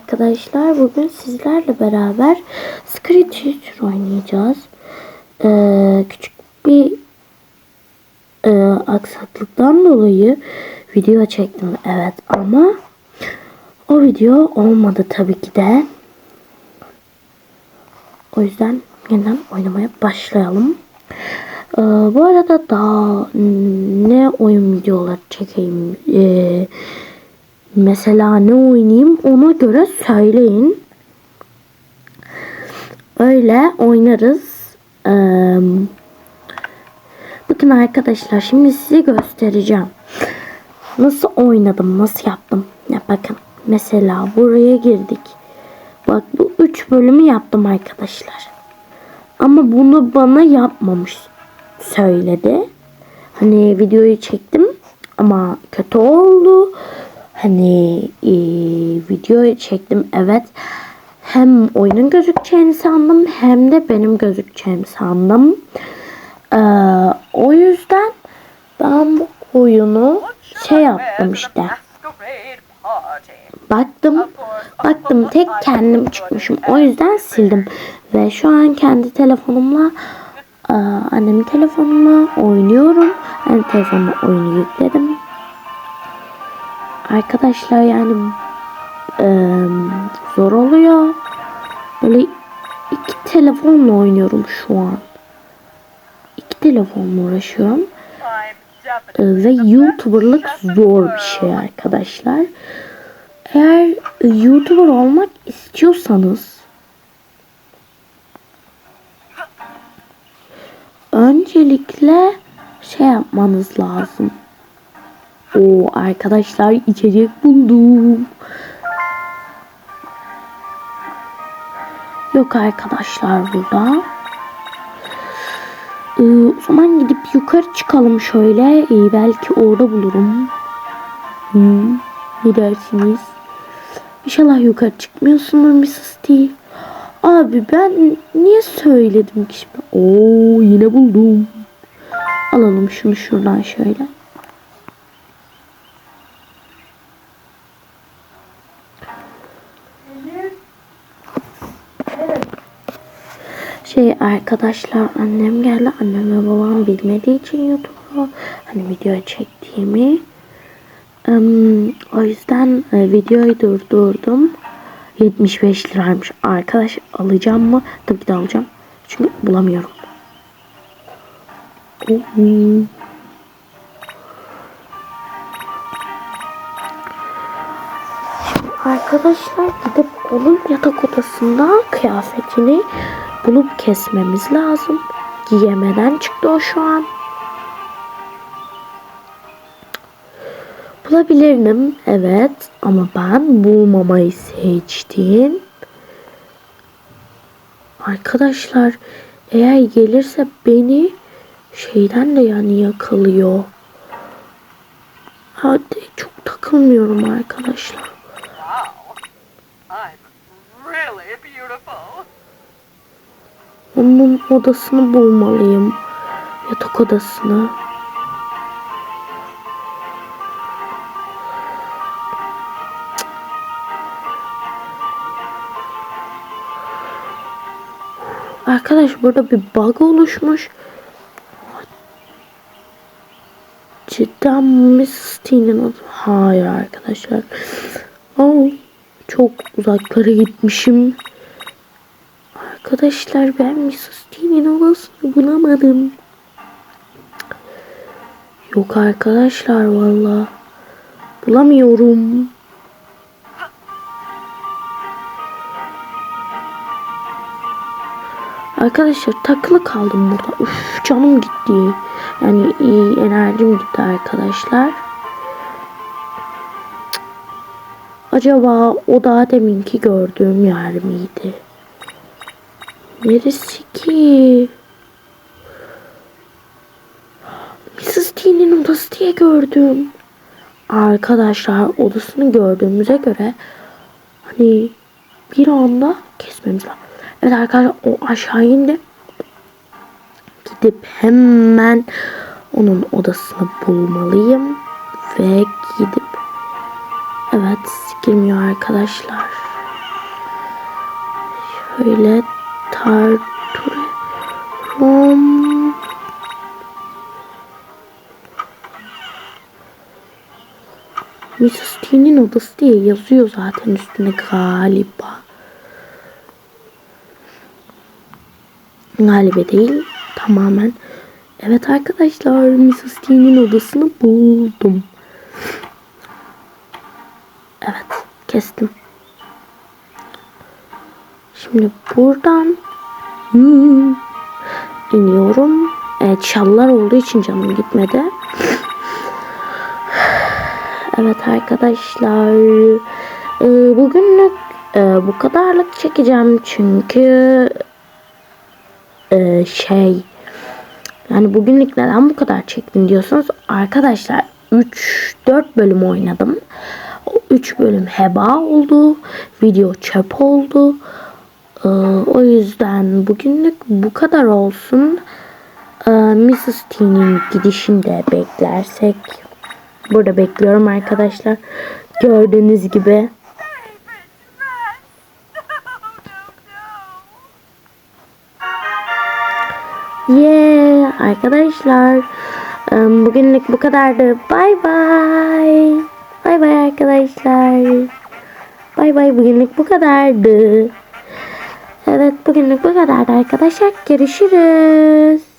arkadaşlar. Bugün sizlerle beraber Teacher oynayacağız. Ee, küçük bir e, aksaklıktan dolayı video çektim. Evet ama o video olmadı tabii ki de. O yüzden yeniden oynamaya başlayalım. Ee, bu arada daha ne oyun videoları çekeyim ee, mesela ne oynayayım ona göre söyleyin. Öyle oynarız. Ee, bakın arkadaşlar şimdi size göstereceğim. Nasıl oynadım, nasıl yaptım. Ya bakın mesela buraya girdik. Bak bu üç bölümü yaptım arkadaşlar. Ama bunu bana yapmamış söyledi. Hani videoyu çektim ama kötü oldu. Hani e, videoyu çektim evet. Hem oyunun gözükeceğini sandım hem de benim gözükeceğimi sandım. Ee, o yüzden ben bu oyunu şey yaptım işte. Baktım, baktım tek kendim çıkmışım. O yüzden sildim. Ve şu an kendi telefonumla e, annemin telefonuna oynuyorum. Annemin telefonuna oyunu yükledim. Arkadaşlar yani e, zor oluyor. Böyle iki telefonla oynuyorum şu an. İki telefonla uğraşıyorum. E, ve YouTuber'lık zor bir şey arkadaşlar. Eğer YouTuber olmak istiyorsanız öncelikle şey yapmanız lazım. O arkadaşlar içecek buldum. Yok arkadaşlar burada. Ee, o zaman gidip yukarı çıkalım şöyle. Ee, belki orada bulurum. Hmm, ne dersiniz? İnşallah yukarı çıkmıyorsundur Mrs. T. Abi ben niye söyledim ki şimdi? Oo yine buldum. Alalım şunu şuradan şöyle. Şey arkadaşlar annem geldi. Annem ve babam bilmediği için YouTube'a hani video çektiğimi. Im, o yüzden e, videoyu durdurdum. 75 liraymış. Arkadaş alacağım mı? Tabii ki de alacağım. Çünkü bulamıyorum. Arkadaşlar gidip onun yatak odasında kıyafetini bulup kesmemiz lazım. Giyemeden çıktı o şu an. Bulabilirdim evet ama ben bulmamayı seçtim. Arkadaşlar eğer gelirse beni şeyden de yani yakalıyor. Hadi çok takılmıyorum arkadaşlar. Wow. I'm really beautiful. Onun odasını bulmalıyım. Yatak odasını. Arkadaş burada bir bug oluşmuş. Cidden Miss Teen'in adı. Hayır arkadaşlar. Ay, çok uzaklara gitmişim. Arkadaşlar ben Mrs. Teen'in odasını bulamadım. Yok arkadaşlar valla. Bulamıyorum. Arkadaşlar takılı kaldım burada. Uf canım gitti. Yani iyi enerjim gitti arkadaşlar. Acaba o daha deminki gördüğüm yer miydi? Neresi ki? Mrs. T'nin odası diye gördüm. Arkadaşlar odasını gördüğümüze göre hani bir anda kesmemiz lazım. Evet arkadaşlar o aşağı indi. Gidip hemen onun odasını bulmalıyım. Ve gidip evet girmiyor arkadaşlar. Şöyle tarturum. Mrs. T'nin odası diye yazıyor zaten üstüne galiba. Galiba değil. Tamamen. Evet arkadaşlar Mrs. T'nin odasını buldum. Evet kestim. Şimdi buradan hmm, iniyorum. Evet şallar olduğu için canım gitmedi. Evet arkadaşlar. e, Bugünlük e, bu kadarlık çekeceğim çünkü e, şey yani bugünlük neden bu kadar çektim diyorsanız arkadaşlar 3-4 bölüm oynadım. O 3 bölüm heba oldu. Video çöp oldu. Ee, o yüzden bugünlük bu kadar olsun. Ee, Mrs. T'nin gidişini de beklersek. Burada bekliyorum arkadaşlar. Gördüğünüz gibi. Yeah arkadaşlar. em, Bugünlük bu kadardı. Bay bay. Bay bay arkadaşlar. Bay bay bugünlük bu kadardı. Evet bugünlük bu kadardı arkadaşlar. Görüşürüz.